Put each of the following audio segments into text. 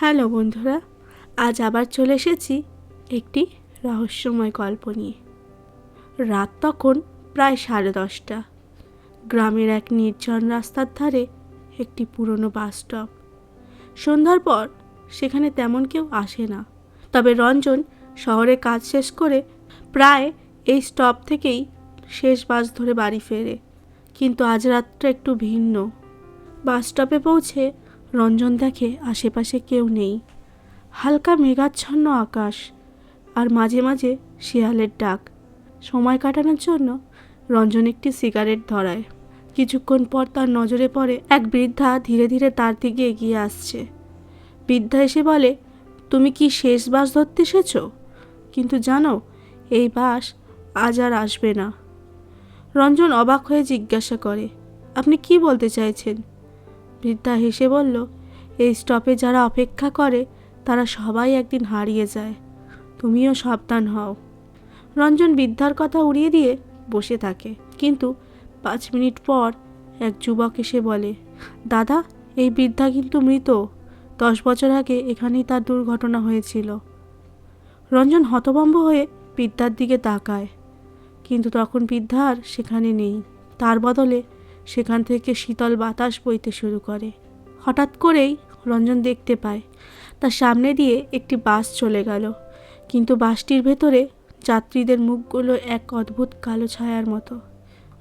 Hello বন্ধুরা, আজ আবার চলে এসেছি একটি রহস্যময় গল্প নিয়ে। রাত তখন প্রায় সাড়ে দশটা। গ্রামের এক নির্জন রাস্তার ধারে একটি পুরনো বাস স্টপ। সন্ধ্যার পর সেখানে তেমন কেউ আসে না। তবে রঞ্জন শহরে কাজ শেষ করে প্রায় এই স্টপ থেকেই শেষ বাস ধরে বাড়ি ফেরে। কিন্তু আজ রাতটা একটু ভিন্ন। বাস স্টপে পৌঁছে রঞ্জন দেখে আশেপাশে কেউ নেই। হালকা মেঘাচ্ছন্ন আকাশ আর মাঝে মাঝে শিয়ালের ডাক। সময় কাটানোর জন্য রঞ্জন একটি সিগারেট ধরায়। কিছুক্ষণ পর তার নজরে পড়ে এক বৃদ্ধা ধীরে ধীরে তার দিকে এগিয়ে আসছে। বৃদ্ধা এসে বলে, তুমি কি শেষ বাস ধরতে এসেছ? কিন্তু জানো, এই বাস আজ আর আসবে না। রঞ্জন অবাক হয়ে জিজ্ঞাসা করে, আপনি কি বলতে চাইছেন? বৃদ্ধা হেসে বলল, এই স্টপে যারা অপেক্ষা করে, তারা সবাই একদিন হারিয়ে যায়। তুমিও সাবধান হও। রঞ্জন বৃদ্ধার কথা উড়িয়ে দিয়ে বসে থাকে। কিন্তু পাঁচ মিনিট পর এক যুবক এসে বলে, দাদা, এই বৃদ্ধা কিন্তু মৃত। দশ বছর আগে এখানেই তার দুর্ঘটনা হয়েছিল। রঞ্জন হতভম্ব হয়ে বৃদ্ধার দিকে তাকায়। কিন্তু তখন বৃদ্ধা আর সেখানে নেই। তার বদলে সেখান থেকে শীতল বাতাস বইতে শুরু করে। হঠাৎ করেই রঞ্জন দেখতে পায়, তার সামনে দিয়ে একটি বাস চলে গেল। কিন্তু বাসটির ভেতরে যাত্রীদের মুখগুলো এক অদ্ভুত কালো ছায়ার মতো।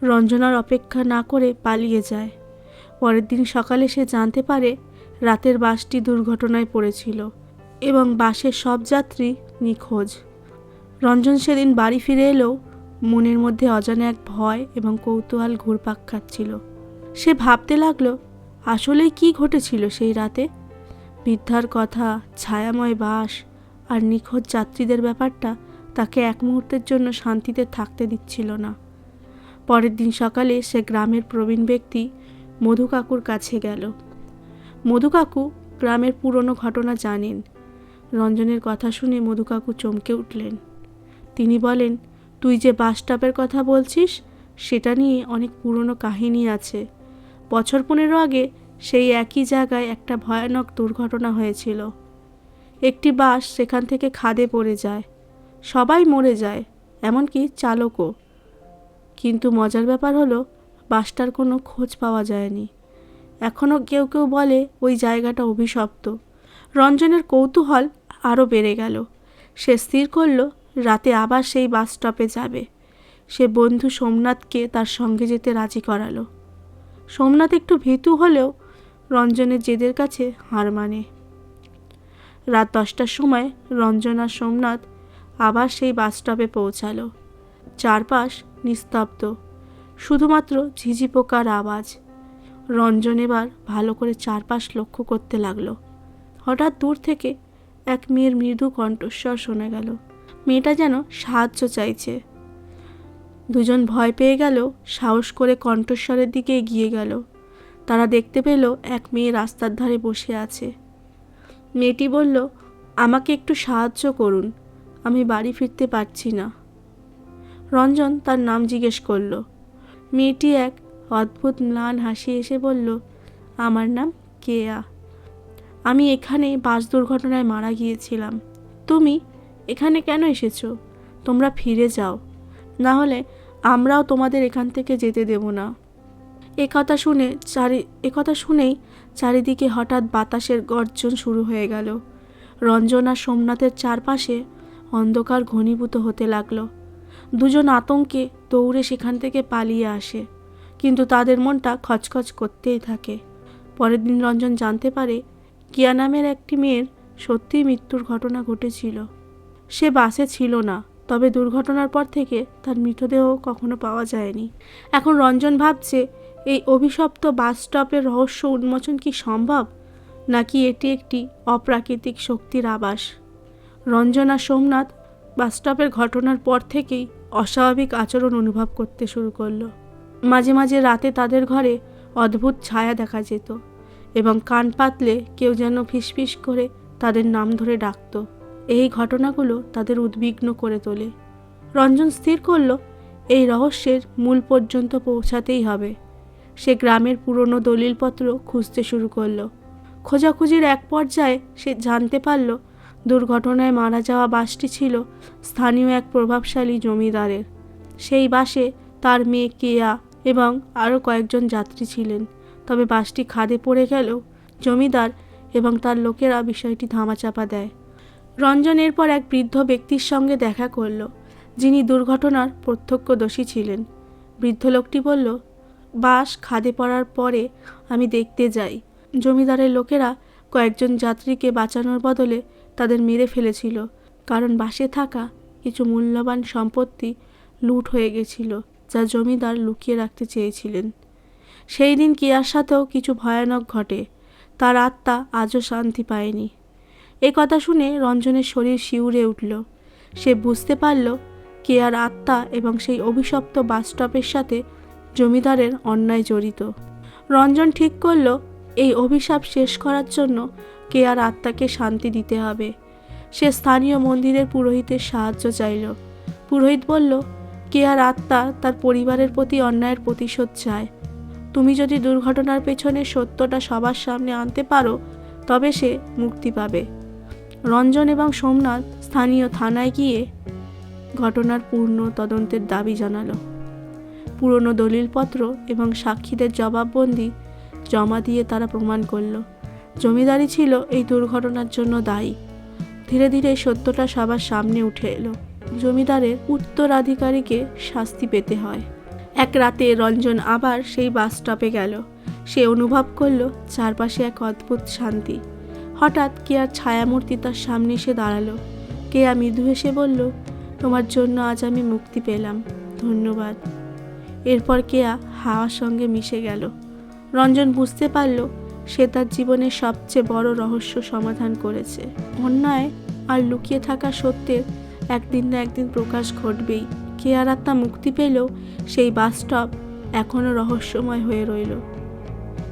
রঞ্জনার অপেক্ষা না করে পালিয়ে যায়। পরের দিন সকালে সে জানতে পারে রাতের বাসটি দুর্ঘটনায় পড়েছিল এবং বাসের সব যাত্রী নিখোঁজ। রঞ্জন সেদিন বাড়ি ফিরে এলেও মনের মধ্যে অজানা এক ভয় এবং কৌতূহল ঘুরপাক খাচ্ছিল। সে ভাবতে লাগল, আসলেই কি ঘটেছিল সেই রাতে? বৃদ্ধার কথা, ছায়াময় বাস আর নিখোঁজ যাত্রীদের ব্যাপারটা তাকে এক মুহূর্তের জন্য শান্তিতে থাকতে দিচ্ছিল না। পরের দিন সকালে সে গ্রামের প্রবীণ ব্যক্তি মধু কাকুর কাছে গেল। মধু কাকু গ্রামের পুরনো ঘটনা জানেন। রঞ্জনের কথা শুনে মধু কাকু চমকে উঠলেন। তিনি বলেন তুই যে বাস স্টপের কথা বলছিস, সেটা নিয়ে অনেক পুরনো কাহিনী আছে। বছর পনেরো আগে সেই একই জায়গায় একটা ভয়ানক দুর্ঘটনা হয়েছিল। একটি বাস সেখান থেকে খাদে পড়ে যায়। সবাই মরে যায়, এমনকি চালকও। কিন্তু মজার ব্যাপার হলো বাসটার কোনো খোঁজ পাওয়া যায়নি। এখনও কেউ কেউ বলে ওই জায়গাটা অভিশপ্ত। রঞ্জনের কৌতূহল আরও বেড়ে গেল। সে স্থির করল রাতে আবার সেই বাস স্টপে যাবে। সে বন্ধু সোমনাথকে তার সঙ্গে যেতে রাজি করালো। সোমনাথ একটু ভীতু হলেও রঞ্জনের জেদের কাছে হার মানে। রাত দশটার সময় রঞ্জন আর সোমনাথ আবার সেই বাস স্টপে পৌঁছালো। চারপাশ নিস্তব্ধ, শুধুমাত্র ঝিঝি পোকার আওয়াজ। রঞ্জন এবার ভালো করে চারপাশ লক্ষ্য করতে লাগল। হঠাৎ দূর থেকে এক মেয়ের মৃদু কণ্ঠস্বর শোনা গেল। মেয়েটা যেন সাহায্য চাইছে। দুজন ভয় পেয়ে গেল, সাহস করে কণ্ঠস্বরের দিকে এগিয়ে গেল। তারা দেখতে পেল এক মেয়ে রাস্তার ধারে বসে আছে। মেয়েটি বলল, আমাকে একটু সাহায্য করুন, আমি বাড়ি ফিরতে পারছি না। রঞ্জন তার নাম জিজ্ঞেস করল। মেয়েটি এক অদ্ভুত ম্লান হাসি এসে বলল, আমার নাম কেয়া। আমি এখানে বাস দুর্ঘটনায় মারা গিয়েছিলাম। তুমি এখানে কেন এসেছ? তোমরা ফিরে যাও। না হলে আমরাও তোমাদের এখান থেকে যেতে দেব না। একথা শুনে চারি একথা শুনেই চারিদিকে হঠাৎ বাতাসের গর্জন শুরু হয়ে গেল। রঞ্জন সোমনাথের চারপাশে অন্ধকার ঘনীভূত হতে লাগল। দুজন আতঙ্কে দৌড়ে সেখান থেকে পালিয়ে আসে, কিন্তু তাদের মনটা খচখচ করতেই থাকে। পরের দিন রঞ্জন জানতে পারে, কিয়া নামের একটি মেয়ের সত্যিই মৃত্যুর ঘটনা ঘটেছিল। সে বাসে ছিল না, তবে দুর্ঘটনার পর থেকে তার মৃতদেহ কখনো পাওয়া যায়নি। এখন রঞ্জন ভাবছে, এই অভিশপ্ত বাস স্টপের রহস্য উন্মোচন কি সম্ভব? নাকি এটি একটি অপ্রাকৃতিক শক্তির আবাস? রঞ্জন সোমনাথ বাস স্টপের ঘটনার পর থেকেই অস্বাভাবিক আচরণ অনুভব করতে শুরু করল। মাঝে মাঝে রাতে তাদের ঘরে অদ্ভুত ছায়া দেখা যেত এবং কান পাতলে কেউ যেন ফিসফিস করে তাদের নাম ধরে ডাকতো। এই ঘটনাগুলো তাদের উদ্বিগ্ন করে তোলে। রঞ্জন স্থির করল, এই রহস্যের মূল পর্যন্ত পৌঁছাতেই হবে। সে গ্রামের পুরনো দলিলপত্র খুঁজতে শুরু করল। খোঁজাখুঁজির এক পর্যায়ে সে জানতে পারল, দুর্ঘটনায় মারা যাওয়া বাসটি ছিল স্থানীয় এক প্রভাবশালী জমিদারের। সেই বাসে তার মেয়ে কেয়া এবং আরও কয়েকজন যাত্রী ছিলেন। তবে বাসটি খাদে পড়ে গেলেও জমিদার এবং তার লোকেরা বিষয়টি ধামাচাপা দেয়। রঞ্জন এরপর এক বৃদ্ধ ব্যক্তির সঙ্গে দেখা করল, যিনি দুর্ঘটনার প্রত্যক্ষদর্শী ছিলেন। বৃদ্ধ লোকটি বলল, বাস খাদে পড়ার পরে আমি দেখতে যাই। জমিদারের লোকেরা কয়েকজন যাত্রীকে বাঁচানোর বদলে তাদের মেরে ফেলেছিল, কারণ বাসে থাকা কিছু মূল্যবান সম্পত্তি লুট হয়ে গেছিল, যা জমিদার লুকিয়ে রাখতে চেয়েছিলেন। সেই দিন কিয়ার সাথেও কিছু ভয়ানক ঘটে। তার আত্মা আজও শান্তি পায়নি। এ কথা শুনে রঞ্জনের শরীর শিউরে উঠল। সে বুঝতে পারল কেয়ার আত্মা এবং সেই অভিশপ্ত বাস স্টপের সাথে জমিদারের অন্যায় জড়িত। রঞ্জন ঠিক করল, এই অভিশাপ শেষ করার জন্য কেয়ার আত্মাকে শান্তি দিতে হবে। সে স্থানীয় মন্দিরের পুরোহিতের সাহায্য চাইল। পুরোহিত বলল কেয়ার আত্মা তার পরিবারের প্রতি অন্যায়ের প্রতিশোধ চায়? তুমি যদি দুর্ঘটনার পেছনে সত্যটা সবার সামনে আনতে পারো, তবে সে মুক্তি পাবে। রঞ্জন এবং সোমনাথ স্থানীয় থানায় গিয়ে ঘটনার পূর্ণ তদন্তের দাবি জানালো। পুরনো দলিলপত্র এবং সাক্ষীদের জবাববন্দি জমা দিয়ে তারা প্রমাণ করল। জমিদারি ছিল এই দুর্ঘটনার জন্য দায়ী। ধীরে ধীরে সত্যটা সবার সামনে উঠে এলো। জমিদারের উত্তরাধিকারীকে শাস্তি পেতে হয়। এক রাতে রঞ্জন আবার সেই বাস স্টপে গেল। সে অনুভব করল চারপাশে এক অদ্ভুত শান্তি। হঠাৎ কেয়ার ছায়ামূর্তি তার সামনে এসে দাঁড়াল? কেয়া মৃদু হেসে বলল, তোমার জন্য আজ আমি মুক্তি পেলাম, ধন্যবাদ। এরপর কেয়া হাওয়ার সঙ্গে মিশে গেল। রঞ্জন বুঝতে পারল, সে তার জীবনের সবচেয়ে বড় রহস্য সমাধান করেছে। অন্যায় আর লুকিয়ে থাকা সত্যের একদিন না একদিন প্রকাশ ঘটবেই। কেয়ার আত্মা মুক্তি পেলেও সেই বাস স্টপ এখনও রহস্যময় হয়ে রইল।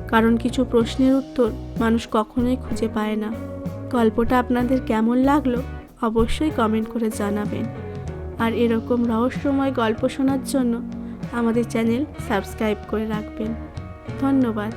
কারণ কিছু প্রশ্নের উত্তর মানুষ কখনোই খুঁজে পায় না। গল্পটা আপনাদের কেমন লাগল অবশ্যই কমেন্ট করে জানাবেন। আর এরকম রহস্যময় গল্প শোনার জন্য আমাদের চ্যানেল সাবস্ক্রাইব করে রাখবেন। ধন্যবাদ।